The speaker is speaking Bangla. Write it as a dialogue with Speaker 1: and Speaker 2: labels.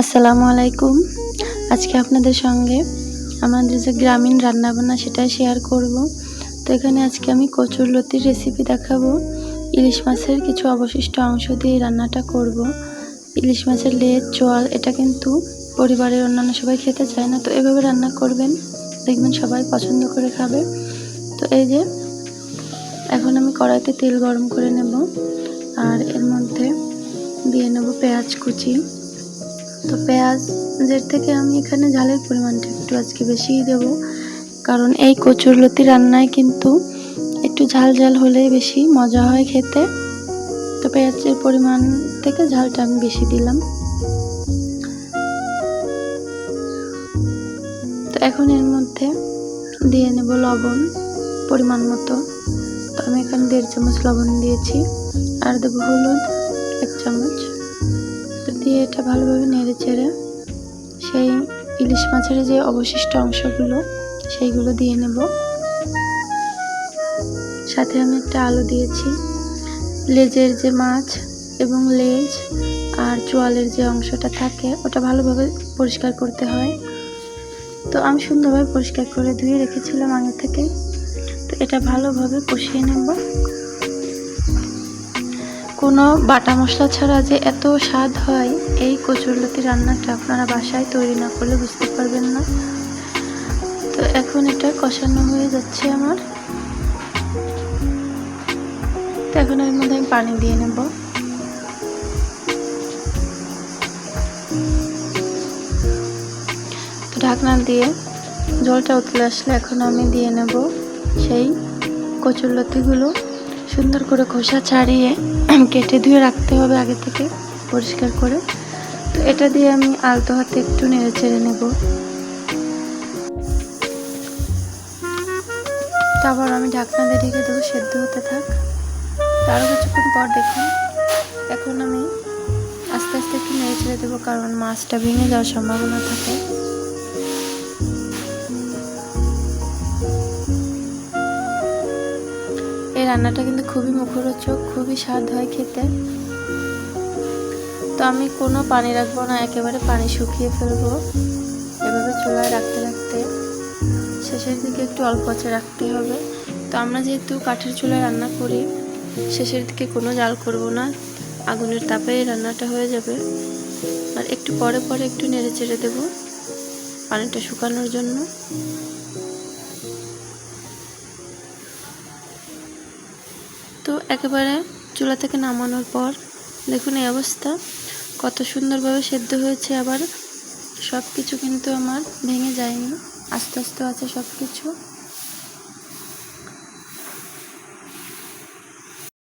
Speaker 1: আসসালামু আলাইকুম। আজকে আপনাদের সঙ্গে আমাদের যে গ্রামীণ রান্নাবান্না সেটাই শেয়ার করব। তো এখানে আজকে আমি কচুর লতির রেসিপি দেখাবো। ইলিশ মাছের কিছু অবশিষ্ট অংশ দিয়ে রান্নাটা করব। ইলিশ মাছের লেজ চোয়াল এটা কিন্তু পরিবারের অন্যান্য সবাই খেতে চায় না, তো এভাবে রান্না করবেন। দেখবেন সবাই পছন্দ করে খাবে। তো এই যে, এখন আমি কড়াইতে তেল গরম করে নেব। আর এর মধ্যে দিয়ে নেব পেঁয়াজ কুচি। তো পেঁয়াজের থেকে আমি এখানে ঝালের পরিমাণটা একটু আজকে বেশিই দেব। কারণ এই কচুরলতি রান্নায় কিন্তু একটু ঝাল ঝাল হলেই বেশি মজা হয় খেতে। তো পেঁয়াজের পরিমাণ থেকে ঝালটা আমি বেশি দিলাম। তো এখন এর মধ্যে দিয়ে নেব লবণ পরিমাণ মতো। তো আমি এখানে দেড় চামচ লবণ দিয়েছি। আর দেবো হলুদ এক চামচ। দিয়ে এটা ভালোভাবে নেড়ে চেড়ে সেই ইলিশ মাছের যে অবশিষ্ট অংশগুলো, সেইগুলো দিয়ে নেব। সাথে আমি একটা আলু দিয়েছি। লেজের যে মাছ এবং লেজ আর চোয়ালের যে অংশটা থাকে, ওটা ভালোভাবে পরিষ্কার করতে হয়। তো আমি সুন্দরভাবে পরিষ্কার করে ধুয়ে রেখেছিলাম আগে থেকে। তো এটা ভালোভাবে কষিয়ে নেব। কোনো বাটা মশলা ছাড়া যে এত স্বাদ হয়, এই কচুরলতি রান্নাটা আপনারা বাসায় তৈরি না করলে বুঝতে পারবেন না। তো এখন এটা কষানো হয়ে যাচ্ছে আমার। তো এখন এর মধ্যে আমি পানি দিয়ে নেব। ঢাকনা দিয়ে জলটা উতলে আসলে এখন আমি দিয়ে নেব সেই কচুরলতিগুলো। সুন্দর করে খোসা ছাড়িয়ে কেটে ধুয়ে রাখতে হবে আগে থেকে পরিষ্কার করে। তো এটা দিয়ে আমি আলতো হাতে একটু নেড়ে চেড়ে নেব। তারপর আমি ঢাকনা দিয়ে ঢেকে দেবো, সেদ্ধ হতে থাক। তারও কিছুক্ষণ পর দেখুন, এখন আমি আস্তে আস্তে একটু নেড়ে ছেড়ে দেবো, কারণ মাছটা ভেঙে যাওয়ার সম্ভাবনা থাকে। এই রান্নাটা কিন্তু খুবই মুখরোচক, খুবই স্বাদ হয় খেতে। তো আমি কোনো পানি রাখব না, একেবারে পানি শুকিয়ে ফেলব। এভাবে চুলায় রাখতে রাখতে শেষের দিকে একটু অল্প আঁচে রাখতে হবে। তো আমরা যেহেতু কাঠের চুলায় রান্না করি, শেষের দিকে কোনো জাল করব না। আগুনের তাপে রান্নাটা হয়ে যাবে। আর একটু পরে পরে একটু নেড়ে চেড়ে দেবো পানিটা শুকানোর জন্য। তো একেবারে চুলা থেকে নামানোর পর দেখুন এই অবস্থা। কত সুন্দরভাবে সেদ্ধ হয়েছে আবার। সব কিছু কিন্তু আমার ভেঙে যায়নি। আস্তে আস্তে আছে সব কিছু